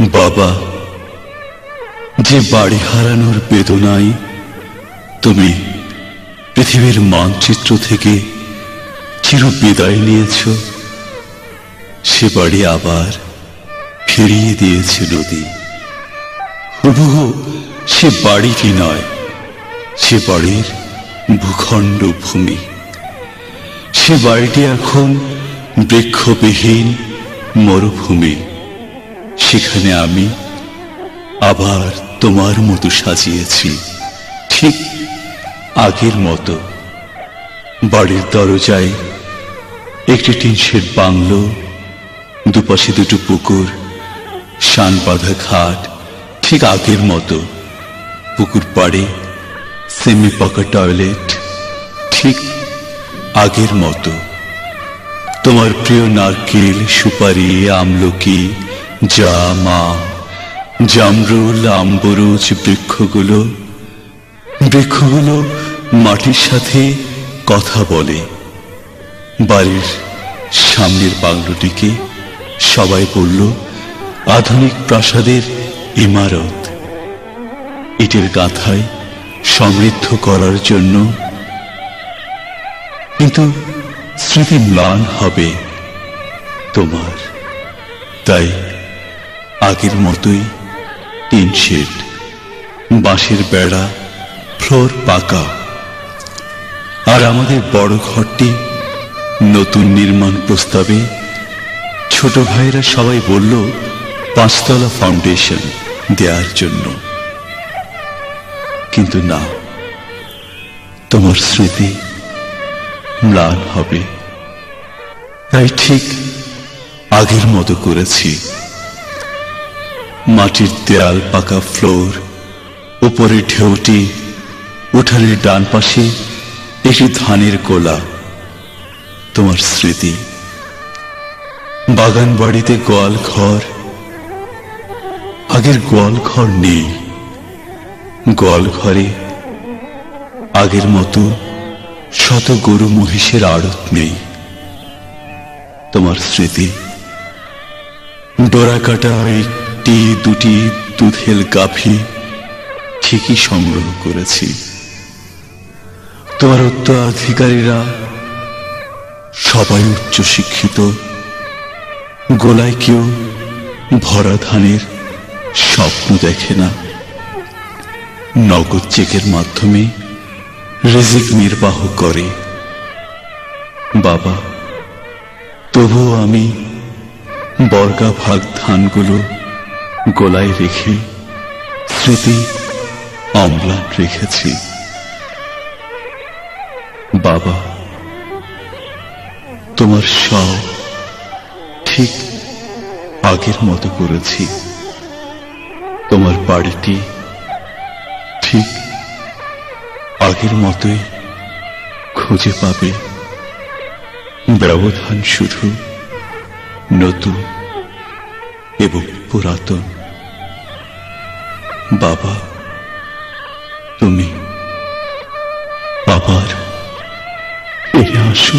বাবা, যে বাড়ি হারানোর বেদনায় তুমি পৃথিবীর মানচিত্র থেকে চির বিদায় নিয়েছ, সে বাড়ি আবার ফিরিয়ে দিয়েছে নদী। হুবহু সে বাড়িটি নয়, সে বাড়ির ভূখণ্ড ভূমি। সে বাড়িটি এখন বৃক্ষবিহীন মরুভূমি। সেখানে আমি আবার তোমার মতো সাজিয়েছি। ঠিক আগের মতো বাড়ির দরজায় একটি টিনশেড বাংলো, দুপাশে দুটো পুকুর, শান বাঁধা ঘাট, ঠিক আগের মতো পুকুর পাড়ে সেমি পাকা টয়লেট ঠিক আগের মতো। তোমার প্রিয় নারকেল সুপারি, আমলকি জাম, জামরুল, আম্বরুজ, বৃক্ষগুলো। বৃক্ষগুলো মাটির সাথে কথা বলে। বাড়ির সামনের বাংলোটিকে সবাই বলল, আধুনিক প্রাসাদের ইমারত। ইটের গাথায় সমৃদ্ধ করার জন্য। কিন্তু স্মৃতি ম্লান হবে তোমার। তাই আগের মতোই টিন বাঁশের বেড়া, ফ্লোর পাকা। আর আমাদের বড় ঘরটি নতুন নির্মাণ প্রস্তাবে ছোট ভাইরা সবাই বলল, পাঁচতলা ফাউন্ডেশন দেওয়ার জন্য। কিন্তু না, তোমার স্মৃতি ম্লান হবে। তাই ঠিক আগের মতো করেছি। মাটির দেয়াল পাকা ফ্লোর, উপরে ঢেউটি, উঠানের ডান পাশে একটি ধানের গোলা তোমার স্মৃতি। বাগান বাড়িতে গোয়াল ঘর, আগের গোয়াল ঘর নেই। গোয়াল ঘরে আগের মতো শত গরু মহিষের আড়ত নেই। তোমার স্মৃতি। ডোরা কাটা একটি দুটি দুধেল গাভী ঠিকই সংগ্রহ করেছি। তোমার উত্তরাধিকারীরা সবাই উচ্চ শিক্ষিত। গোলায় কেউ ভরা ধানের স্বপ্ন দেখে না। নগদ চেকের মাধ্যমে রেজিক নির্বাহ করে। বাবা, তবুও আমি বর্গা ভাগ ধানগুলো গোলায় রেখে স্মৃতি অম্লান রেখেছি। বাবা, তোমার সব ঠিক আগের মতো করেছি। তোমার বাড়িটি ঠিক আগের মতোই খুঁজে পাবে। ব্যবধান শুধু নতুন এবং পুরাতন। বাবা তুমি আবার ফিরে আসো